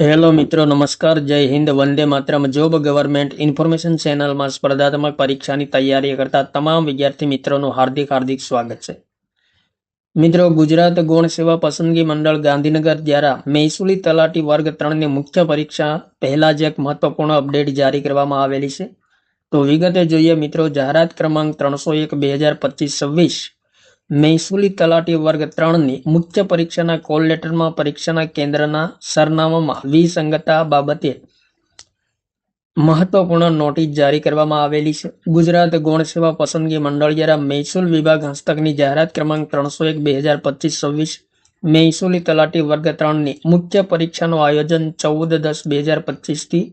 Hello મિત્રો, નમસ્કાર, જય હિન્દ, વંદે માત્રમાં. જોબ ગવર્મેન્ટ ઇન્ફોર્મેશન ચેનલમાં સ્પર્ધાત્મક પરીક્ષાની તૈયારી કરતા તમામ વિદ્યાર્થી મિત્રોનું હાર્દિક હાર્દિક સ્વાગત છે. મિત્રો, ગુજરાત ગૌણ સેવા પસંદગી મંડળ ગાંધીનગર દ્વારા મહેસૂલી તલાટી વર્ગ ત્રણની મુખ્ય પરીક્ષા પહેલા જ એક મહત્વપૂર્ણ અપડેટ જારી કરવામાં આવેલી છે. તો વિગતે જોઈએ મિત્રો, જાહેરાત ક્રમાંક ત્રણસો એક, બે હજાર પચીસ, છવ્વીસ મહેસૂલી તલાટી વર્ગ ત્રણની મુખ્ય પરીક્ષાના કોલ લેટરમાં પરીક્ષાના કેન્દ્રના સરનામામાં વિસંગતતા બાબતે મહત્વપૂર્ણ નોટિસ જારી કરવામાં આવેલી છે. ગુજરાત ગૌણ સેવા પસંદગી મંડળ દ્વારા મહેસૂલ વિભાગ હસ્તકની જાહેરાત ક્રમાંક ત્રણસો એક, બે હજાર પચીસ, છવ્વીસ મહેસૂલી તલાટી વર્ગ ત્રણની મુખ્ય પરીક્ષાનું આયોજન ચૌદ દસ, બે હજાર પચીસથી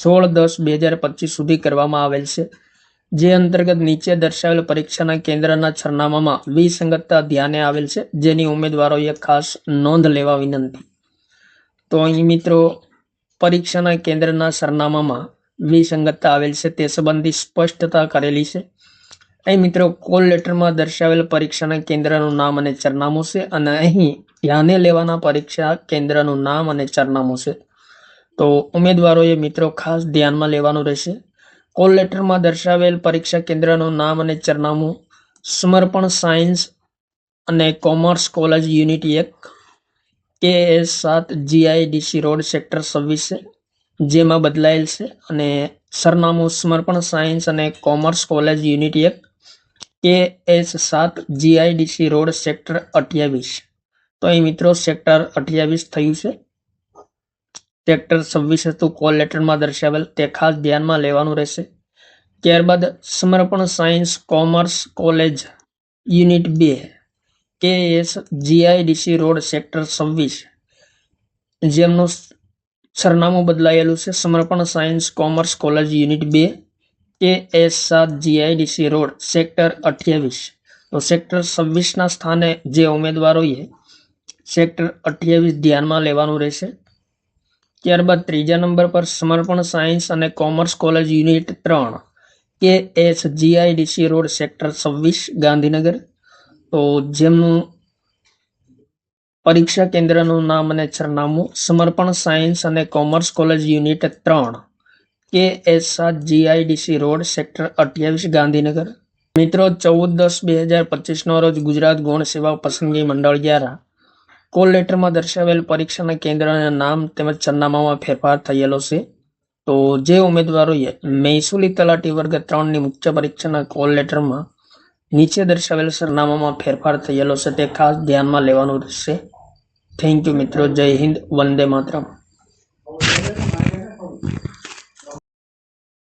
સોળ દસ, બે હજાર પચીસ સુધી કરવામાં આવેલ છે. જે અંતર્ગત નીચે દર્શાવેલ પરીક્ષાના કેન્દ્રના સરનામામાં વિસંગતતા ધ્યાને આવેલ છે, જેની ઉમેદવારોએ ખાસ નોંધ લેવા વિનંતી. તો અહીં મિત્રો, પરીક્ષાના કેન્દ્રના સરનામામાં વિસંગતતા આવેલ છે, તે સંબંધી સ્પષ્ટતા કરેલી છે. અહીં મિત્રો, કોલ લેટરમાં દર્શાવેલ પરીક્ષાના કેન્દ્રનું નામ અને સરનામું છે અને અહીં ધ્યાને લેવાના પરીક્ષા કેન્દ્રનું નામ અને સરનામું છે. તો ઉમેદવારોએ મિત્રો ખાસ ધ્યાનમાં લેવાનું રહેશે. કોલ લેટરમાં દર્શાવેલ પરીક્ષા કેન્દ્રનું નામ અને સરનામું, સમર્પણ સાયન્સ અને કોમર્સ કોલેજ યુનિટ એક, કે એસ સાત જીઆઈડીસી રોડ સેક્ટર છવ્વીસ જેમાં બદલાયેલ છે, અને સરનામું સમર્પણ સાયન્સ અને કોમર્સ કોલેજ યુનિટ એક, કે એસ સાત જીઆઈડીસી રોડ સેક્ટર અઠ્યાવીસ. તો અહીં મિત્રો, સેક્ટર અઠ્યાવીસ થયું છે. સેક્ટર છવ્વીસ હતું, કોલ લેટરમાં દર્શાવેલ, તે ખાસ ધ્યાનમાં લેવાનું રહેશે. ત્યારબાદ સમર્પણ સાયન્સ કોમર્સ કોલેજ યુનિટ બે K S GIDC road sector છવ્વીસ. જેમનું સરનામું બદલાયેલું છે. સમર્પણ સાયન્સ કોમર્સ કોલેજ યુનિટ બે કે એસ સાત જીઆઈડીસી રોડ સેક્ટર અઠ્યાવીસ. તો સેક્ટર છવ્વીસના સ્થાને જે ઉમેદવારોએ સેક્ટર અઠ્યાવીસ ધ્યાનમાં લેવાનું રહેશે. ત્યારબાદ ત્રીજા નંબર પર સમર્પણ સાયન્સ અને કોમર્સ કોલેજ યુનિટ ત્રણ, કે એસ જીઆઈડીસી રોડ સેક્ટર છવ્વીસ, ગાંધીનગર. તો જેમનું પરીક્ષા કેન્દ્રનું નામ અને સરનામું સમર્પણ સાયન્સ અને કોમર્સ કોલેજ યુનિટ ત્રણ, કે એસ સાત જીઆઈડીસી રોડ સેક્ટર અઠ્યાવીસ, ગાંધીનગર. મિત્રો, ચૌદ દસ બે હજાર પચીસનો રોજ ગુજરાત ગૌણ સેવા પસંદગી મંડળ દ્વારા કોલ લેટરમાં દર્શાવેલ પરીક્ષાના કેન્દ્રના નામ તેમજ સરનામામાં ફેરફાર થયેલો છે. તો જે ઉમેદવારોએ મહેસૂલી તલાટી વર્ગ ત્રણની મુખ્ય પરીક્ષાના કોલ લેટરમાં નીચે દર્શાવેલ સરનામામાં ફેરફાર થયેલો છે તે ખાસ ધ્યાનમાં લેવાનું રહેશે. થેન્ક યુ મિત્રો. જય હિન્દ. વંદે માતરમ.